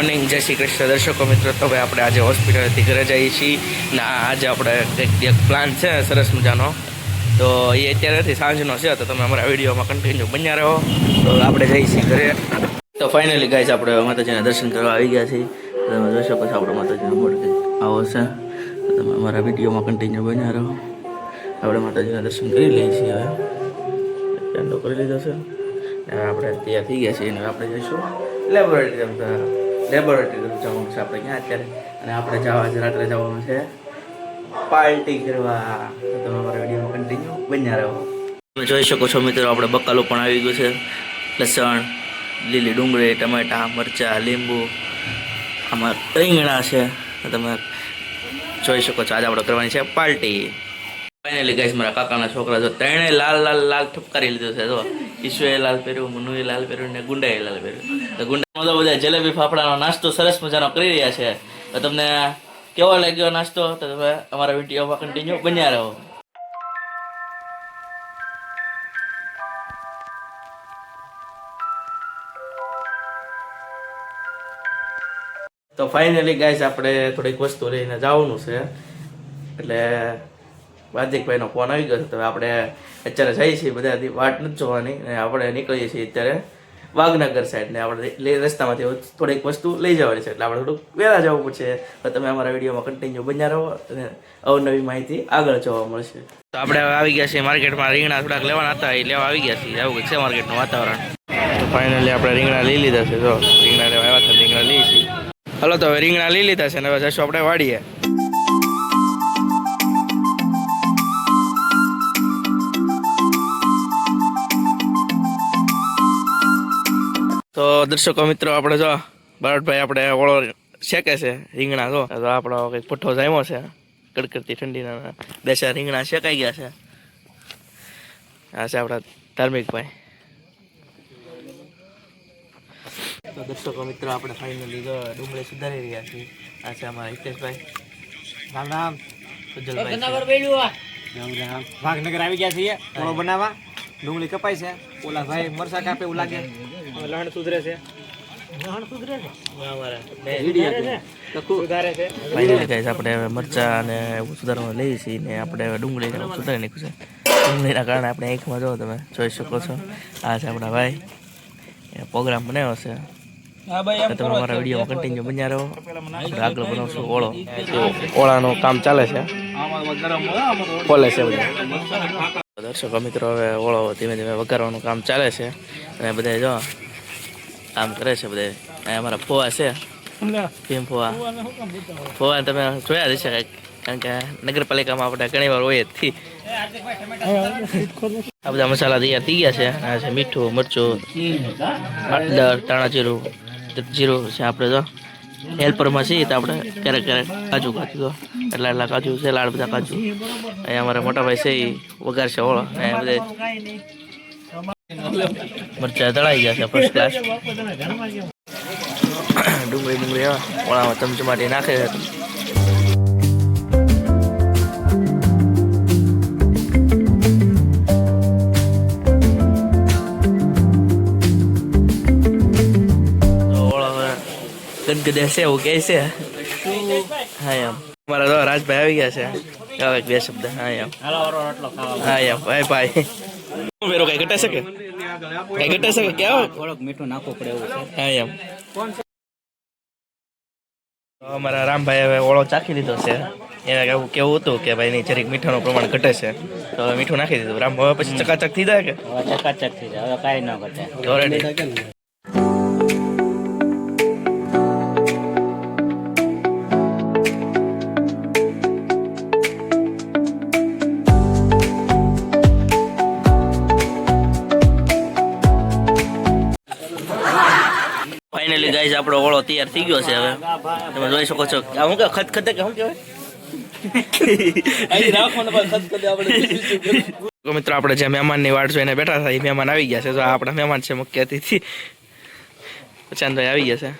Morning. જય શ્રી કૃષ્ણ. દર્શકો, મિત્રો, તો ભાઈ આપણે આજે હોસ્પિટલથી ઘરે જઈએ છીએ. ને આજે આપણે કંઈક એક પ્લાન છે, સરસ મજાનો. તો એ અત્યારેથી સાંજનો છે, તો તમે અમારા વિડીયોમાં કન્ટિન્યુ બન્યા રહો. તો આપણે જઈએ છીએ ઘરે. તો ફાઇનલી ગાઈસ આપણે માતાજીના દર્શન કરવા આવી ગયા છીએ. તમે જોઈ શકો છો, આપણે માતાજીનો બોર્ડ આવો છે. તમે અમારા વિડીયોમાં કન્ટિન્યુ બન્યા રહો. આપણે માતાજીના દર્શન કરી લઈએ છીએ હવે. ચાંદો કરી લીધો છે. આપણે તૈયાર થઈ ગયા છીએ આપણે જઈશું. લેબોરેટરી લેબોરેટરી જવાનું છે આપણે ક્યાં અત્યારે? અને આપણે જવા રાત્રે જવાનું છે પાર્ટી કરવા. તો તમે અમારા વિડીયોમાં કન્ટિન્યુ બન્યા રહો. તમે જોઈ શકો છો મિત્રો, આપણે બકાલો પણ આવી ગયું છે. લસણ, લીલી ડુંગળી, ટમેટા, મરચાં, લીંબુ. આમાં રીંગણા છે. તમે જોઈ શકો છો, આજે આપણે કરવાની છે પાર્ટી. ફાઇનલી ગાઈસ મારા કાકાના છોકરા જો ત્રણે લાલ લાલ લાલ ઠપકારી લીધો છે, જો. ઈશુએ લાલ પહેર્યું, મનુએ લાલ પહેર્યું ને ગુંડાએ લાલ પહેર્યું. તો ગુંડામાં તો બધા જલેબી ફાફડાનો નાસ્તો સરસ મજાનો કરી રહ્યા છે. તો તમને કેવો લાગ્યો નાસ્તો? તો તમે અમારા વિડીયોમાં કન્ટિન્યુ બન્યા રહો. તો ફાઇનલી ગાઈસ આપણે થોડીક વસ્તુ લઈને જવાનું છે. એટલે વાદિકભાઈનો ફોન આવી ગયો છે. તો આપણે અત્યારે જઈએ છીએ બધાથી વાટ નથી જોવાની. અને આપણે નીકળીએ છીએ અત્યારે વાઘનગર સાઈડ ને આપણે રસ્તામાંથી થોડીક વસ્તુ લઈ જવાની છે. એટલે આપણે થોડુંક વહેલા જવું પડશે. તમે અમારા વિડીયોમાં કન્ટિન્યુ બન્યા રહો અને અવનવી માહિતી આગળ જોવા મળશે. તો આપણે આવી ગયા છીએ માર્કેટમાં. રીંગણા થોડાક લેવાના હતા. એ લેવા આવી ગયા છીએ. આવું છે માર્કેટનું વાતાવરણ. ફાઇનલી આપણે રીંગણા લઈ લીધા છે. જો, રીંગણા લેવા આવ્યા હતા. રીંગણા લઈએ છીએ. હલો, તો હવે રીંગણા લઈ લીધા છે ને હવે જશું આપણે વાડીએ. તો દર્શકો મિત્રો આપણે જો બાળભાઈ આપણે ઓળો શેકે છે રીંગણા જો. તો આપણો કંઈક પુઠ્ઠો જામ્યો છે કડકડતી ઠંડીના બે ચાર રીંગણા શેકાઈ ગયા છે. આ છે આપણા ધાર્મિકભાઈ. તો દર્શકો મિત્રો આપણે ફાઇનલી જો ડુંગળી સુધારી રહ્યા છીએ. આ છે અમારા હિતેશભાઈ. રામ રામ સુજલભાઈ. રામ રામ વાઘનગર આવી ગયા છીએ ઓળો બનાવવા. ડુંગળી કપાય છે. ઓલા ભાઈ મરસા કાપે એવું લાગે. લહણ સુધરે છે. લહણ સુધરે છે? અમારા. સુધારે છે? આપણે હવે મરચાં અને એવું સુધારવા લઈએ છીએ ને આપણે ડુંગળી સુધારી નાખ્યું છે. ડુંગળીના કારણે આપણે આંખમાં જો તમે જોઈ શકો છો. આ છે આપણા ભાઈ. પ્રોગ્રામ બનાવ્યો છે. તો તમે અમારા વિડીયોમાં કન્ટિન્યુ બન્યા રહો. આગળ બનાવશું ઓળો. ઓળાનું કામ ચાલે છે. ખોલે છે બધા. દર્શકો મિત્રો હવે ઓળો ધીમે ધીમે વઘારવાનું કામ ચાલે છે. અને બધા જો કામ કરે છે બધા. અહીંયા અમારા ફોવા છે. ભીમ ફોવા. ફોવા તમે જોયા જ હશે કારણ કે નગરપાલિકામાં આપણે ઘણી વાર હોય જ આ બધા મસાલા તૈયાર થઈ ગયા છે. આ છે મીઠું મરચું હળદર ધાણા જીરું જીરું છે આપણે તો. હેલ્પરમાં છીએ તો આપણે ક્યારેક ક્યારેક કાજુ કાજુ તો. એટલા એટલા કાજુ છે લાડ બધા કાજુ. અહીંયા અમારા મોટા ભાઈ છે એ વઘાર છે ઓળો. અહીંયા બધા મરચા તળાઈ ગયા છે ફર્સ્ટ ક્લાસ ડુંગળી ડુંગળી હા ઓળામાં ચમચમાટી નાખે છે તો ઓળો હવે ગદગદે છે એવું કહે છે હા એમ અમારા તો રાજભાઈ આવી ગયા છે હવે બે શબ્દ હા એમ હાલો ઓરો રોટલો ખાવા હા એમ ભાઈ ભાઈ શું વેરો કઈ ઘટે છે કે? કઈ ઘટે છે કે? કેવો થોડોક મીઠું નાખવું પડે એવું છે. હા એમ. અમારા રામભાઈ હવે ઓળો ચાખી લીધો છે. એને એવું કેવું હતું કે ભાઈ ની જરીક મીઠાનું પ્રમાણ ઘટે છે. તો હવે મીઠું નાખી દીધું. રામ હવે પછી ચકાચક થઈ જાય કે? ચકાચક થઈ જાય. હવે કાંઈ ન ઘટે. આપણો ઓળો તૈયાર થઈ ગયો છે હવે. તમે જોઈ શકો છો. હું શું કે ખતખતે કે શું કહેવાય? મિત્રો આપણે જે મહેમાનની વાટ જોઈને બેઠા થાય એ મહેમાન આવી ગયા છે. તો આપણા મહેમાન છે મુખ્ય અતિથિ. ચાંદભાઈ આવી ગયા છે.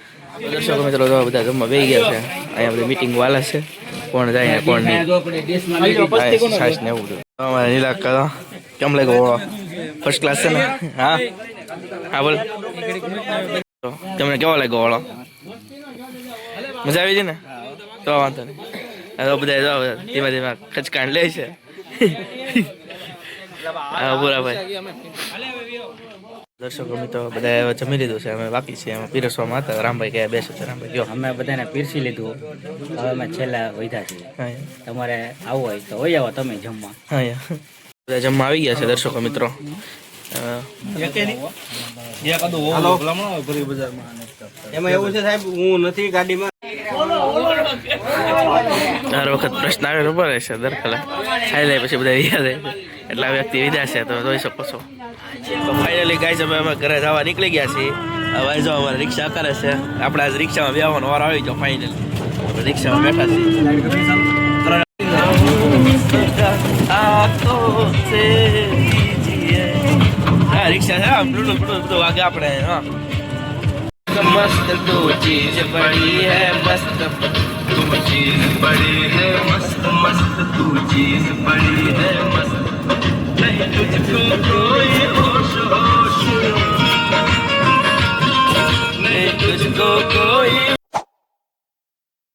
દર્શકો મિત્રો તો બધા જમવા બેસી ગયા છે. અહીંયા બધી મીટિંગ વાલે છે. કોણ જાય કોણ નહીં. ને એવું અમારે નીલા કરો કેમ લાગ્યો ફર્સ્ટ ક્લાસ છે ને? હા? હા બોલ. તમને કેવો લાગ્યો વાળો? મજા આવી હતી ને? તો વાંધો નહીં. તો બધા જો ધીમે ધીમે ખચકાણ લે છે. હા ભાઈ. દર્શકો મિત્રો બધા જમી લીધું છે. અમે બાકી છે એમાં પીરસવામાં હતા. રામભાઈ ગયા બેસે છે? રામભાઈ ગયો અમે બધાને પીરસી લીધું. હવે અમે છેલ્લા વૈધા છીએ. તમારે આવું હોય તો હોય આવો તમે જમવા. હા. બધા જમવા આવી ગયા છે દર્શકો મિત્રો. એમાં એવું છે સાહેબ હું નથી ગાડીમાં. દર વખત પ્રશ્ન આવે તો રહેશે છે દર કલાક. ખાઈ લે પછી બધા યાદ છે એટલા વ્યક્તિ વિધા છે તમે જોઈ શકો છો. તો ફાઇનલી ગાઈસ અમે અમે ઘરે જવા નીકળી ગયા છીએ. હવે જો અમારે રિક્ષા કરે છે. આપણે આજ રિક્ષામાં બેવાનો વાર આવી ગયો ફાઇનલી રિક્ષામાં બેઠા છીએ. રિક્ષા છે આમ બ્લુટુથ બ્લુટુથ બધું વાગે આપણે, હા. મસ્ત તો ચીજ પડી હે, મસ્ત તું ચીજ પડી હે, મસ્ત મસ્ત તું ચીજ પડી હે, મસ્ત. નહીં તુજકો કોઈ હોશ હોશ. નહીં તુજકો કોઈ